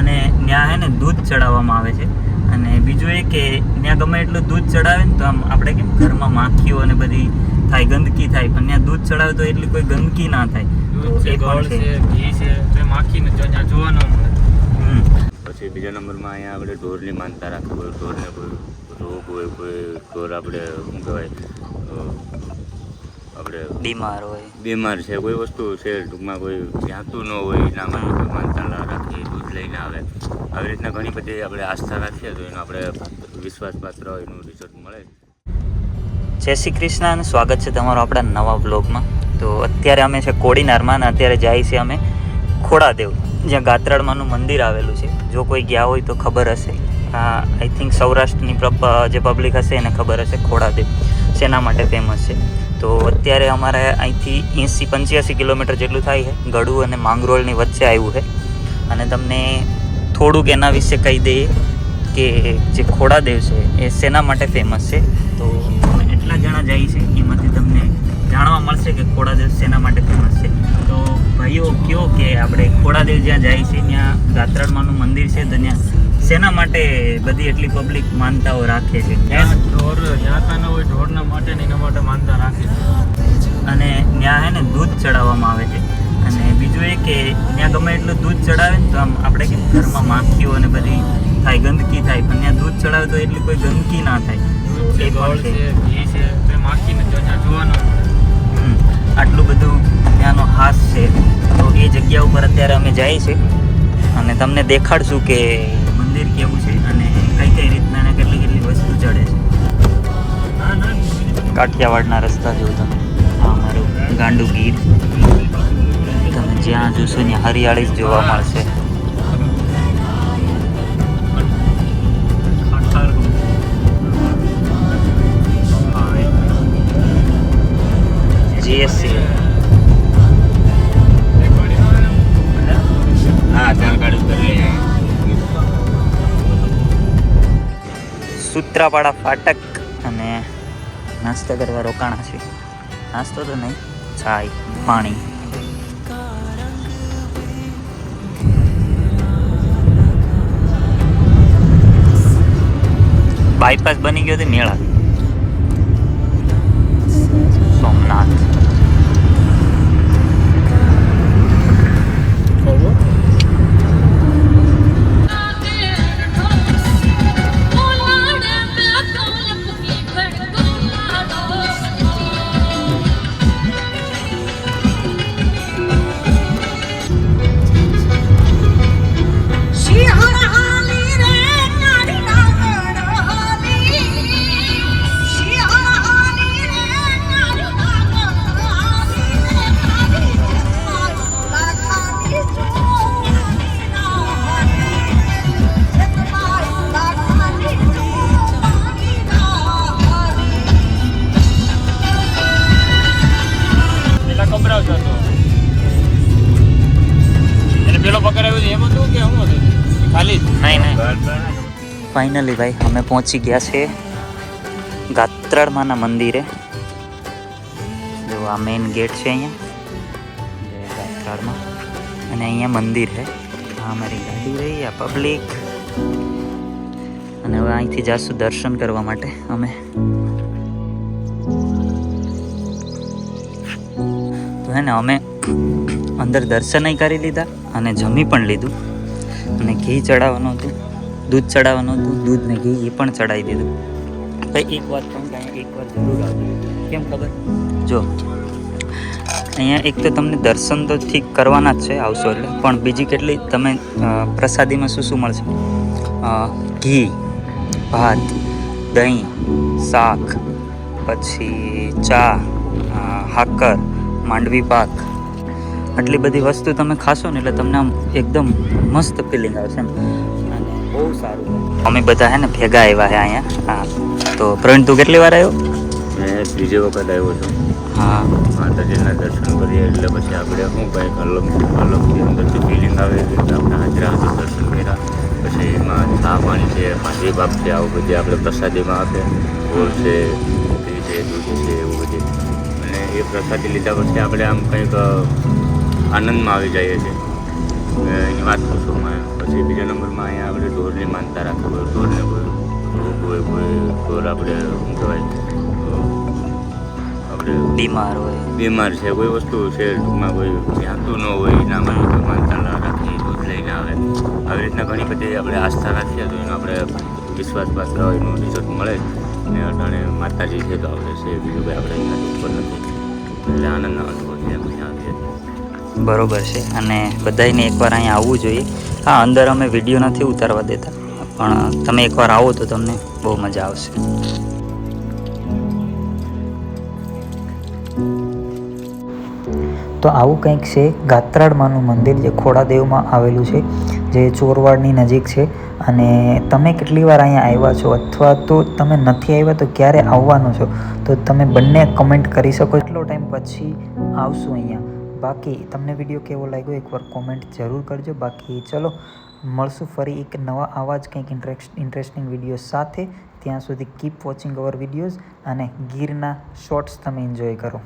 અને ત્યાં હે ને દૂધ ચડાવવામાં આવે છે. અને બીજું એ કે ત્યાં ગમે એટલું દૂધ ચડાવે ને તો આમ આપણે કેમ ઘરમાં માખીઓ અને બધી થાય ગંદકી થાય પણ ત્યાં દૂધ ચડાવે તો એટલી કોઈ ગંદકી ના થાય. એ પણ છે. ઘી છે એ માખી ને જોવા ન મળે. પછી બીજા નંબરમાં અહીંયા આપણે ઢોરની માનતા રાખે કોઈ ઢોરને કોઈ રોગ હોય કોઈ ઢોર આપણે શું કહેવાય આપણે બીમાર હોય. બીમાર છે કોઈ વસ્તુ છે ટૂંકમાં કોઈ જાતું ન હોય એના માટે કોઈ માનતા લઈને આવે. આવી રીતના ઘણી બધી આપણે આસ્થા રાખીએ તો એનો આપણે વિશ્વાસપાત્ર એનું રિઝલ્ટ મળે. જય શ્રી કૃષ્ણ અને સ્વાગત છે તમારો આપણા નવા બ્લોગમાં તો અત્યારે અમે છે કોડીનારમાં અને અત્યારે જાય છે અમે ખોડાદેવ, જ્યાં ગાત્રાળમાનું મંદિર આવેલું છે. જો કોઈ ગયા હોય તો ખબર હશે. આઈ થિંક સૌરાષ્ટ્રની જે પબ્લિક હશે એને ખબર હશે ખોડાદેવ. શેના માટે ફેમસ છે. તો અત્યારે અમારે અહીંથી એંસી પંચ્યાસી કિલોમીટર જેટલું થાય છે. ગળું અને માંગરોળની વચ્ચે આવ્યું છે. અને તમને થોડુંક એના વિશે કહી દઈએ કે જે ખોડાદેવ છે એ શેના માટે ફેમસ છે? તો એટલા જણા જાય છે એમાંથી તમને જાણવા મળશે કે ખોડાદેવ શેના માટે ફેમસ છે. તો ભાઈઓ કયો કે આપણે ખોડાદેવ જ્યાં જાય છે ત્યાં ગાત્રાળમાનું મંદિર છે તો ત્યાં શેના માટે બધી એટલી પબ્લિક માનતાઓ રાખે છે? ઢોર યાતા ન હોય ઢોરના માટે એના માટે માનતા રાખે છે. અને ત્યાં હે ને દૂધ ચડાવવામાં આવે છે. ગમે એટલું દૂધ ચડાવે ને તો આમ આપણે કે ઘરમાં માખીઓ અને બધી થાય ગંદકી થાય પણ ત્યાં દૂધ ચડાવે તો એટલી કોઈ ગંદકી ના થાય. એ ગોળ છે. ઘી છે તો એ માખી ત્યાં જોવા ન આટલું બધું ત્યાંનો હાસ છે. તો એ જગ્યા ઉપર અત્યારે અમે જઈએ છીએ. અને તમને દેખાડશું કે મંદિર કેવું છે અને કઈ કઈ રીતના કેટલી કેટલી વસ્તુ ચડે છે. કાઠિયાવાડના રસ્તા જેવું તમે. આ ગાંડુ ગીર જ્યાં જોશો ત્યાં હરિયાળી જ જોવા મળશે. જીએસસી. સૂત્રાપાડા ફાટક અને નાસ્તા કરવા રોકાણા છે નાસ્તો તો નહીં, ચાય, પાણી. બાયપાસ બની ગયો હતો મેળા ખાલી? ફાઇનલી ભાઈ, અમે પહોંચી ગયા છે ગાત્રાળમાના મંદિરે. જો આ મેઇન ગેટ છે અહીંયા. ગાત્રાળમાં. અને અહીંયા મંદિર છે. આ અમારી ગાડી રહી, આ પબ્લિક અને હવે અહીંથી જાશું દર્શન કરવા માટે અમે. તો હે ને, અમે અંદર દર્શન કરી લીધા અને જમી પણ લીધું. અને ઘી ચડાવવાનું હતું દૂધ ચડાવવાનું હતું દૂધ ને ઘી એ પણ ચડાવી દીધું. ભાઈ એક વાત પણ એક વાર જરૂર આવજો કેમ ખબર? જો અહીંયા એક તો તમને દર્શન તો ઠીક કરવાના જ છે આવશો એટલે. પણ બીજી કેટલી તમે પ્રસાદીમાં શું શું મળશે? ઘી ભાત દહીં શાક પછી ચા હાકર માંડવી પાક આટલી બધી વસ્તુ તમે ખાશો ને એટલે તમને આમ એકદમ મસ્ત ફિલિંગ આવશે એમ. અને બહુ સારું અમે બધા હે ને ભેગા આવ્યા છે અહીંયા. હા. તો પ્રવીણ તું કેટલી વાર આવ્યો? મેં ત્રીજી વખત આવ્યો છું. હા. માતાજીના દર્શન કરીએ એટલે પછી આપણે શું કંઈક અલગ અલગથી અંદરથી ફિલિંગ આવે એટલે આપણે હાજરા દર્શન કર્યા. પછી એમાં ચા પાણી છે પાંચી બાપ છે આવું બધી આપણે પ્રસાદીમાં આપે. ગોળ છે છે દૂધ છે એવું બધું. અને એ પ્રસાદી લીધા પછી આપણે આમ કંઈક આનંદમાં આવી જઈએ છીએ. એની વાત પૂછું પછી બીજા નંબરમાં અહીંયા આપણે ઢોરની માનતા રાખી હોય ઢોરને કોઈ કોઈ કોઈ ઢોર આપણે શું કહેવાય? આપણે બીમાર હોય. બીમાર છે કોઈ વસ્તુ છે ટૂંકમાં કોઈ જાતું ન હોય એના માટે માનતા ના રાખી દૂધ લઈને આવે. આવી રીતના ઘણી બધી આપણે આસ્થા રાખીએ તો એનો આપણે વિશ્વાસ પાત્ર હોય એનું રિઝલ્ટ મળે. ને અટાણે માતાજી છે તો આપણે છે બીજું કંઈ આપણે ઉપર નથી. એટલે આનંદના અનુભવ છે અહીંયા આવીએ બરોબર છે. અને બધાને એકવાર અહીંયા આવવું જોઈએ. હા, અંદર અમે વીડિયો નથી ઉતારવા દેતા. પણ તમે એકવાર આવો તો તમને બહુ મજા આવશે. તો આવું કંઈક છે ગાત્રાળમાનું મંદિર જે ખોડાદેવમાં આવેલું છે, જે ચોરવાડની નજીક છે. અને તમે કેટલી વાર અહીંયા આવ્યા છો? અથવા તો તમે નથી આવ્યા તો ક્યારે આવવાનું છો? તો તમે બંને કમેન્ટ કરી શકો. એટલો ટાઈમ પછી આવશું અહીંયા. બાકી તમને વીડિયો કેવો લાગ્યો એકવાર કોમેન્ટ જરૂર કરજો. બાકી ચલો, મળશું ફરી એક નવા આવા જ કંઈક ઇન્ટરેસ્ટિંગ વીડિયો સાથે. ત્યાં સુધી કીપ વોચિંગ અવર વિડીયોઝ અને ગીરના શોર્ટ્સ તમે એન્જોય કરો.